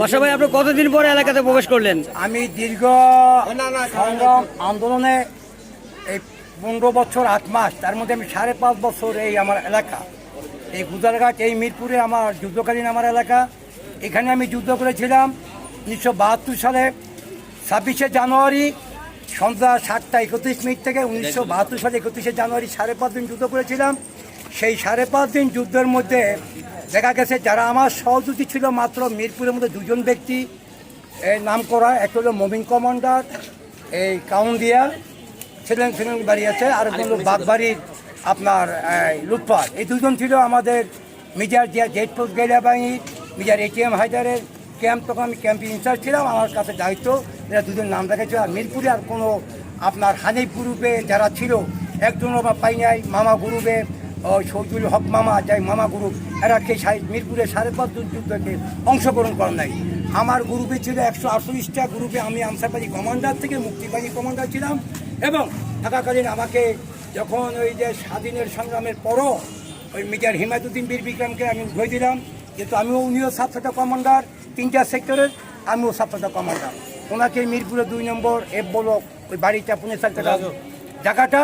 বাসা ভাই, আপনি কতদিন পরে এলাকাতে প্রবেশ করলেন? আমি দীর্ঘ সংগ্রাম আন্দোলনে এই পনেরো বছর, আট মাস, তার মধ্যে আমি সাড়ে পাঁচ বছর এই আমার এলাকা। এই গুদারঘাট এই মিরপুরে আমার যুদ্ধকালীন আমার এলাকা। এখানে আমি যুদ্ধ করেছিলাম উনিশশো বাহাত্তর সালে, ছাব্বিশে জানুয়ারি, সন্ধ্যা সাতটা একত্রিশ মিনিট থেকে উনিশশো বাহাত্তর সালে একত্রিশে জানুয়ারি সাড়ে পাঁচ দিন যুদ্ধ করেছিলাম। সেই সাড়ে পাঁচ দিন যুদ্ধের মধ্যে দেখা গেছে যারা আমার সহযোগী ছিল মাত্র মিরপুরের মধ্যে দুজন ব্যক্তি। এই নাম করা, একটা হলো মমিন কমান্ডার, এই কাউন্দিয়া, ছিলেন ছিলেন বাড়ি আছে, আর হলো বাগবাড়ির আপনার লুৎফার এই দুজন ছিল আমাদের মিজার জিয়া জেট পোস্ট গেরিয়া বাহিনীর মিজার এটিএম হায়দারের ক্যাম্প, তখন আমি ক্যাম্প ইনচার্জ ছিলাম, আমার কাছে দায়িত্ব, এরা দুজন নাম রেখেছে। আর মিরপুরে আর কোনো আপনার হানিফ গ্রুপে যারা ছিল একজন পাই নাই, মামা গ্রুপে ওই শহীদুল হক মামা যাই মামা গ্রুপ এরা কে সাহেব? মিরপুরে সাড়ে পাঁচ যুদ্ধকে অংশগ্রহণ করেন নাই। আমার গ্রুপে ছিল একশো আটচল্লিশটা গ্রুপে। আমি আমসাবাড়ি কমান্ডার থেকে মুক্তিবাহিনী কমান্ডার ছিলাম এবং থাকাকালীন আমাকে যখন ওই যে স্বাধীনের সংগ্রামের পরও ওই মেজর হিমায়তুদ্দিন বীর বিক্রমকে আমি উঠে দিলাম। যেহেতু আমিও উনিও সাতটা কমান্ডার তিনটা সেক্টরের আমিও সাতটা কমান্ডার। ওনাকে মিরপুরে দুই নম্বর এফ ব্লক ওই বাড়িটা পুনে সাতটা জায়গাটা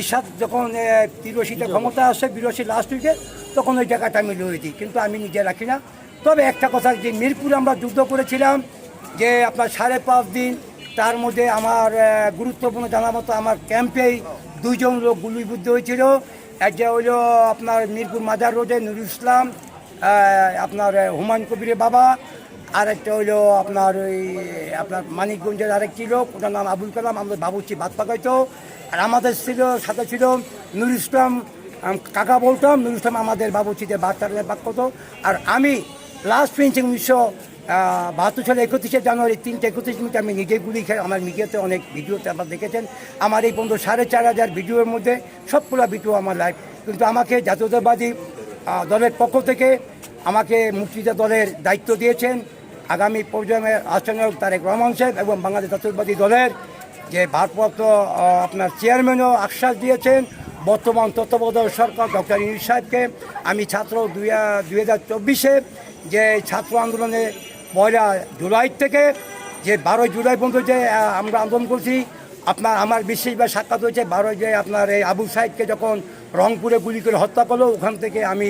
ঈশাদ যখন এ, তিরাশিতে ক্ষমতা আসে বিরাশি লাস্ট উইকে তখন ওই জায়গাটা আমি লয়ে দিই। কিন্তু আমি নিজে রাখি না। তবে একটা কথা যে মিরপুরে আমরা যুদ্ধ করেছিলাম যে আপনার সাড়ে পাঁচ দিন তার মধ্যে আমার গুরুত্বপূর্ণ জানা মতো আমার ক্যাম্পেই দুইজন লোক গুলিবিদ্ধ হয়েছিল। যে হইল আপনার মিরপুর মাজার রোডে নুরুল ইসলাম আপনার হুমায়ুন কবিরের বাবা আর একটা হইল আপনার ওই, আপনার মানিকগঞ্জের আরেক ছিল ওটার নাম আবুল কালাম, আমাদের বাবুচি ভাত পাকাইতো আর আমাদের ছিল, সাথে ছিল নুরুল ইসলাম কাকা বলতাম, নুরুল ইসলাম আমাদের বাবুচিতে বাচ্চারা বাদ করতো আর আমি লাস্ট ফিনিশিং উনিশশো বাহাত্তর সালে একত্রিশে জানুয়ারি, তিনটে একত্রিশ মিনিট আমি নিজে গুলি খাই আমার মিডিয়াতে অনেক ভিডিওতে আপনার দেখেছেন। আমার এই পর্যন্ত সাড়ে চার হাজার ভিডিওর মধ্যে সবগুলো ভিডিও আমার লাইভ কিন্তু আমাকে জাতীয়তাবাদী দলের পক্ষ থেকে আমাকে মুক্তিযোদ্ধা দলের দায়িত্ব দিয়েছেন। আগামী পর্যায়ে আসনে তারেক রহমান সাহেব এবং বাংলাদেশ জাতীয়তাবাদী দলের যে ভারপ্রাপ্ত আপনার চেয়ারম্যানও আশ্বাস দিয়েছেন, বর্তমান তত্ত্বাবধায়ক সরকার ডক্টর ইউনুস সাহেবকে। আমি ছাত্র দুই হাজার চব্বিশে যে ছাত্র আন্দোলনে পয়লা জুলাই থেকে যে বারোই জুলাই পর্যন্ত যে আমরা আন্দোলন করছি, আপনার আমার বিশেষবার সাক্ষাৎ হয়েছে বারোই যে আপনার এই আবু সাহেবকে যখন রংপুরে গুলি করে হত্যা করল, ওখান থেকে আমি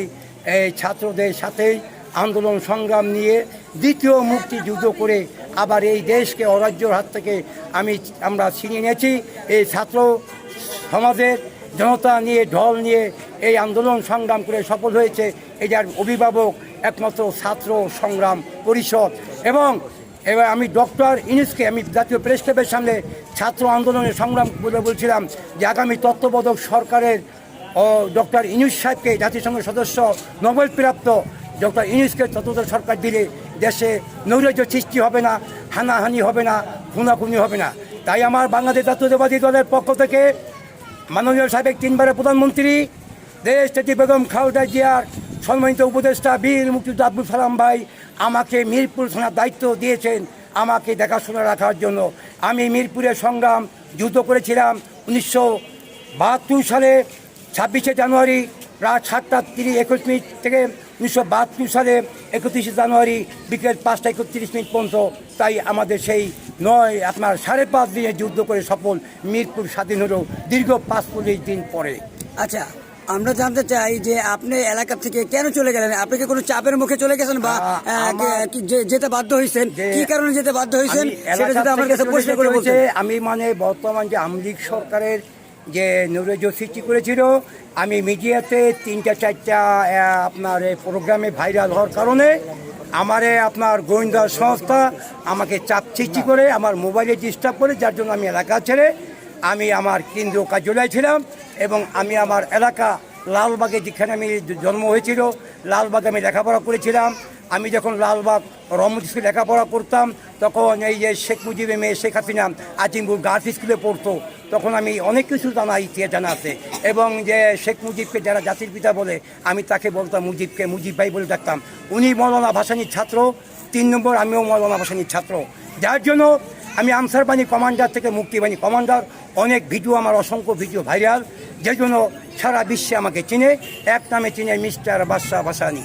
এই ছাত্রদের সাথেই আন্দোলন সংগ্রাম নিয়ে দ্বিতীয় মুক্তিযুদ্ধ করে আবার এই দেশকে, অরাজ্যর হাত থেকে আমি, আমরা ছিনিয়ে নিয়েছি। এই ছাত্র সমাজের জনতা নিয়ে, ঢল নিয়ে এই আন্দোলন সংগ্রাম করে সফল হয়েছে। এটার অভিভাবক একমাত্র ছাত্র সংগ্রাম পরিষদ এবং এবার আমি ডক্টর ইনুসকে আমি জাতীয় প্রেস ক্লাবের সামনে ছাত্র আন্দোলনের সংগ্রাম করে বলছিলাম যে আগামী তত্ত্ববোধক সরকারের ডক্টর ইনুস সাহেবকে, জাতিসংঘের সদস্য নোবেল প্রাপ্ত ডক্টর ইনুসকে তত্ত্বাবধায়ক সরকার দিলে দেশে নৈরাজ্য সৃষ্টি হবে না, হানাহানি হবে না, খুনাখুনি হবে না। তাই আমার বাংলাদেশ জাতীয়তাবাদী দলের পক্ষ থেকে মাননীয় সাবেক তিনবারের প্রধানমন্ত্রী, দেশ নেত্রী বেগম খালেদা জিয়ার সম্মানিত উপদেষ্টা বীর মুক্তিযোদ্ধা আব্দুল সালাম ভাই আমাকে মিরপুর থানার দায়িত্ব দিয়েছেন, আমাকে দেখাশোনা রাখার জন্য। আমি মিরপুরের সংগ্রাম যুদ্ধ করেছিলাম উনিশশো বাহাত্তর সালে ছাব্বিশে জানুয়ারি রাত সাতটা তিরিশ একুশ মিনিট থেকে উনিশশো বাহাত্তর সালে একত্রিশে জানুয়ারি বিকেল পাঁচটা একত্রিশ মিনিট পর্যন্ত তাই আমাদের সেই নয় আপনার সাড়ে পাঁচ দিনে যুদ্ধ করে সফল মিরপুর স্বাধীন হলো দীর্ঘ পাঁচ পঁচিশ দিন পরে। আচ্ছা আমরা জানতে চাই যে আপনি এলাকা থেকে কেন চলে গেলেন? আপনি কি কোনো চাপের মুখে চলে গেছেন বা যেতে বাধ্য হয়েছেন কি কারণে যেতে বাধ্য হয়েছেন আমি সেটা যদি আমার কাছে করে আমি মানে বর্তমান যে আমলিগ সরকারের যে নৈরাজ্য সৃষ্টি করেছিল, আমি মিডিয়াতে তিনটা, চারটা আপনার এই প্রোগ্রামে ভাইরাল হওয়ার কারণে আমারে আপনার গোয়েন্দা সংস্থা আমাকে চাপ সৃষ্টি করে, আমার মোবাইলে ডিস্টার্ব করে, যার জন্য আমি এলাকা ছেড়ে আমি আমার কেন্দ্রীয় কার্যালয়ে ছিলাম এবং আমি আমার এলাকা লালবাগে যেখানে আমি জন্ম হয়েছিল, লালবাগে আমি লেখাপড়া করেছিলাম। আমি যখন লালবাগ রহমত স্কুলে লেখাপড়া করতাম, তখন এই যে শেখ মুজিবের মেয়ে শেখ হাসিনা আজিমপুর গার্লস স্কুলে পড়তো। তখন আমি অনেক কিছু জানা ইতিহাস জানা আছে। এবং যে শেখ মুজিবকে যারা জাতির পিতা বলে, আমি তাকে বলতাম, মুজিবকে, মুজিব ভাই বলে ডাকতাম। উনি মৌলানা ভাসানির ছাত্র, তিন নম্বর আমিও মৌলানা ভাসানির ছাত্র। যার জন্য আমি আনসার বাহিনী কমান্ডার থেকে মুক্তিবাহিনী কমান্ডার, অনেক ভিডিও, আমার অসংখ্য ভিডিও ভাইরাল। যে জন্য সারা বিশ্বে আমাকে চিনে, এক নামে চিনে মিস্টার বাদশাহ ভাসানি।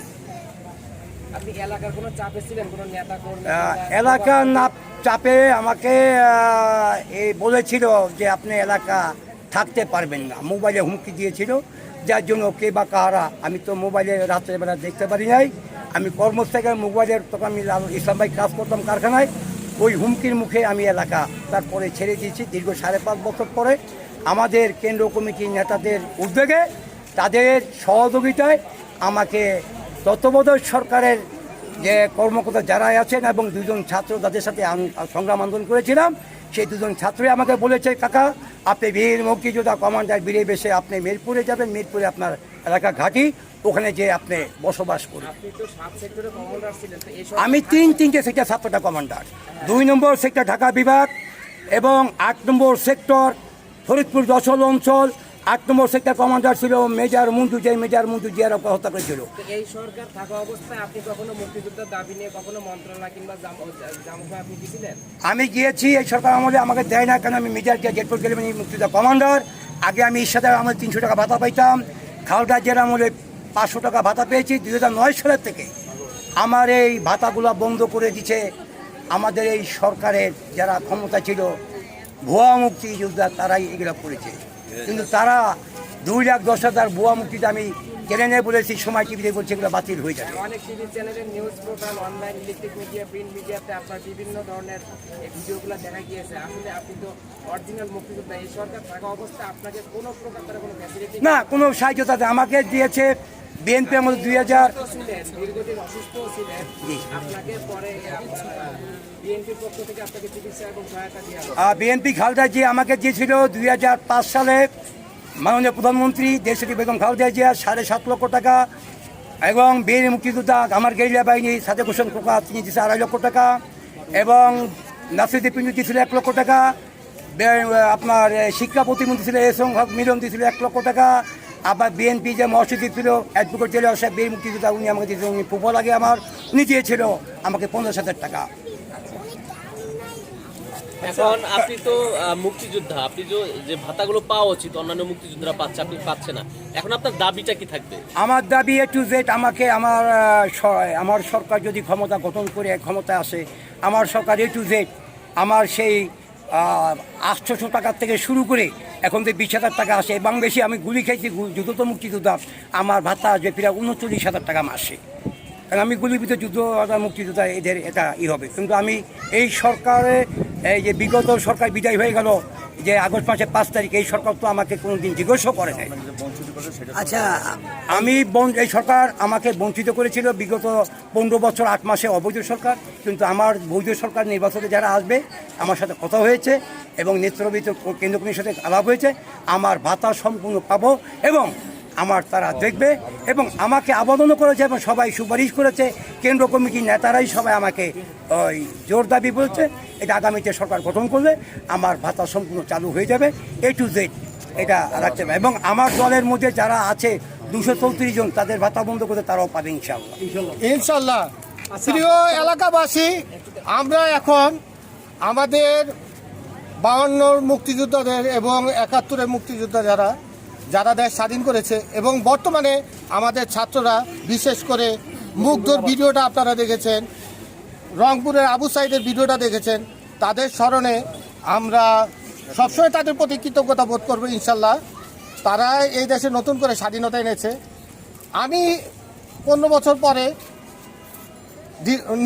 এলাকার না চাপে আমাকে এই বলেছিল যে আপনি এলাকা থাকতে পারবেন না। মোবাইলে হুমকি দিয়েছিল যার জন্য কে বা কারা আমি তো মোবাইলে রাত্রেবেলা দেখতে পারি নাই। আমি কর্মস্থলে মোবাইলের তখন আমি ইসলাম ভাই কাজ করতাম কারখানায় ওই হুমকির মুখে আমি এলাকা তারপরে ছেড়ে দিয়েছি দীর্ঘ সাড়ে পাঁচ বছর পরে। আমাদের কেন্দ্র কমিটির নেতাদের উদ্যোগে তাদের সহযোগিতায় আমাকে তত্ত্বাবধায়ক সরকারের যে কর্মকর্তা যারা আছেন এবং দুজন ছাত্র তাদের সাথে সংগ্রাম আন্দোলন করেছিলাম সেই দুজন ছাত্রই আমাকে বলেছে কাকা আপনি বীর মুক্তিযোদ্ধা কমান্ডার বীরে বেশে আপনি মিরপুরে যাবেন মিরপুরে আপনার এলাকা ঘাঁটি ওখানে যে আপনি বসবাস করুন। আমি তিন তিনটে সেক্টর সাতটা কমান্ডার। দুই নম্বর সেক্টর ঢাকা বিভাগ এবং আট নম্বর সেক্টর ফরিদপুর যশোর অঞ্চল আট নম্বর সেক্টর কমান্ডার ছিল মেজর মুন্টু যে মেজর মুন্টু জিয়ারকে হত্যা করেছিল। এই সরকার থাকা অবস্থায় আপনি কখনো মুক্তিযুদ্ধের দাবি নিয়ে কখনো মন্ত্রণালয় কিংবা আপনি দিছিলেন আমি গিয়েছি এই সরকার আমলে আমাকে দেয় না কেন আমি মিডিয়ার গেটপুর গেলে মুক্তিযোদ্ধা কমান্ডার। আগে আমি সাথে আমার তিনশো টাকা ভাতা পাইতাম। খালদা জেলা আমলে পাঁচশো টাকা ভাতা পেয়েছি দুই হাজার নয় সালের থেকে। আমার এই ভাতাগুলো বন্ধ করে দিচ্ছে আমাদের এই সরকারের যারা ক্ষমতা ছিল ভুয়া মুক্তিযোদ্ধা তারাই এগুলো করেছে। কিন্তু তারা দুই লাখ দশ হাজার বোয়া মুক্তিতে আমি নেই বলেছি সময় টিভিতে বলছে এগুলো বাতিল হয়ে যাবে। অনেক টিভি চ্যানেলে news portal online electric media print মিডিয়াতে আপনার বিভিন্ন ধরনের ভিডিওগুলো দেখা গিয়েছে। আসলে আপনি তো অরিজিনাল মুক্তিযোদ্ধা এই সরকার থাকা অবস্থায় আপনাকে কোনো প্রকার কোনো ফ্যাসিলিটি না কোনো সাহায্য তাতে আমাকে দিয়েছে বিএনপি আমাদের দুই হাজার বিএনপি খালেদা জি আমাকে দিয়েছিল দুই হাজার পাঁচ সালে। মাননীয় প্রধানমন্ত্রী দেশটি বেগম খালেদা জিয়া সাড়ে সাত লক্ষ টাকা এবং বীর মুক্তিযোদ্ধা আমার গেরিলা বাহিনী সাদে হোসেন খোকা তিনি দিয়েছে আড়াই লক্ষ টাকা এবং নাসিদি পিন্ডু দিয়েছিল এক লক্ষ টাকা। আপনার শিক্ষা প্রতিমন্ত্রী ছিল এসং হক মিলন দিয়েছিল এক লক্ষ টাকা। আবার বিএনপি যে মসজিদ ছিল অ্যাডভোকেট জেলা সাহেব বীর মুক্তিযোদ্ধা উনি আমাকে দিয়েছিল উনি ফুফো লাগে আমার উনি দিয়েছিল আমাকে পনেরো হাজার টাকা। এখন আপনি তো মুক্তিযোদ্ধা আপনি যে ভাতাগুলো পাওয়া উচিত অন্যান্য মুক্তিযোদ্ধারা পাচ্ছে আপনি পাচ্ছে না। এখন আপনার দাবিটা কি থাকবে? আমার দাবি এ টু জেড আমাকে আমার আমার সরকার যদি ক্ষমতা গঠন করে ক্ষমতায় আসে আমার সরকার এ টু জেড আমার সেই আটশোশো টাকার থেকে শুরু করে এখন যে বিশ হাজার টাকা আসে, এবং বেশি আমি গুলি খেয়েছি, গু- যুদ্ধ তো মুক্তিযোদ্ধা আমার ভাতা আসবে প্রায় উনচল্লিশ হাজার টাকা মাসে। কারণ আমি গুলিবিত যুদ্ধ মুক্তিযোদ্ধা এদের এটা ই হবে। কিন্তু আমি এই সরকারে, এই যে বিগত সরকার বিদায় হয়ে গেল, যে আগস্ট মাসের পাঁচ তারিখ, এই সরকার তো আমাকে কোনো দিন জিজ্ঞাসাও করে নাই। আচ্ছা আমি এই সরকার আমাকে বঞ্চিত করেছিল বিগত পনেরো বছর, আট মাসে অবৈধ সরকার। কিন্তু আমার বৈধ সরকার নির্বাচনে যারা আসবে, আমার সাথে কথা হয়েছে এবং নেতৃবৃন্দ কেন্দ্র কমিটির সাথে আলাপ হয়েছে, আমার ভাতা সম্পূর্ণ পাবো এবং আমার তারা দেখবে এবং আমাকে আবেদনও করেছে এবং সবাই সুপারিশ করেছে। কেন্দ্র কমিটির নেতারাই সবাই আমাকে ওই জোর দাবি বলছে, এটা আগামীতে সরকার গঠন করলে আমার ভাতা সম্পূর্ণ চালু হয়ে যাবে এ টু জেড এটা রাখতে হবে। এবং আমার দলের মধ্যে যারা আছে, দুশো চৌত্রিশ জন, তাদের ভাতা বন্ধ করে তারাও পাবে ইনশাল্লাহ ইনশাল্লাহ প্রিয় এলাকাবাসী আমরা এখন আমাদের বাউান্নর মুক্তিযোদ্ধাদের এবং একাত্তরের মুক্তিযোদ্ধা যারা যারা দেশ স্বাধীন করেছে এবং বর্তমানে আমাদের ছাত্ররা বিশেষ করে মুগ্ধর ভিডিওটা আপনারা দেখেছেন রংপুরের আবু সাইদের ভিডিওটা দেখেছেন তাদের স্মরণে আমরা সবসময় তাদের প্রতি কৃতজ্ঞতা বোধ করব ইনশাল্লাহ। তারা এই দেশে নতুন করে স্বাধীনতা এনেছে। আমি পনেরো বছর পরে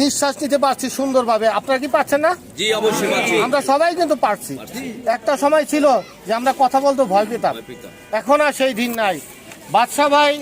নিঃশ্বাস নিতে পারছি সুন্দরভাবে। আপনারা কি পাচ্ছেন না? জি অবশ্যই পাচ্ছি। আমরা সবাই কিন্তু পারছি। একটা সময় ছিল যে আমরা কথা বলতে ভয় পেতাম। এখন আর সেই দিন নাই। বাদশাহ ভাই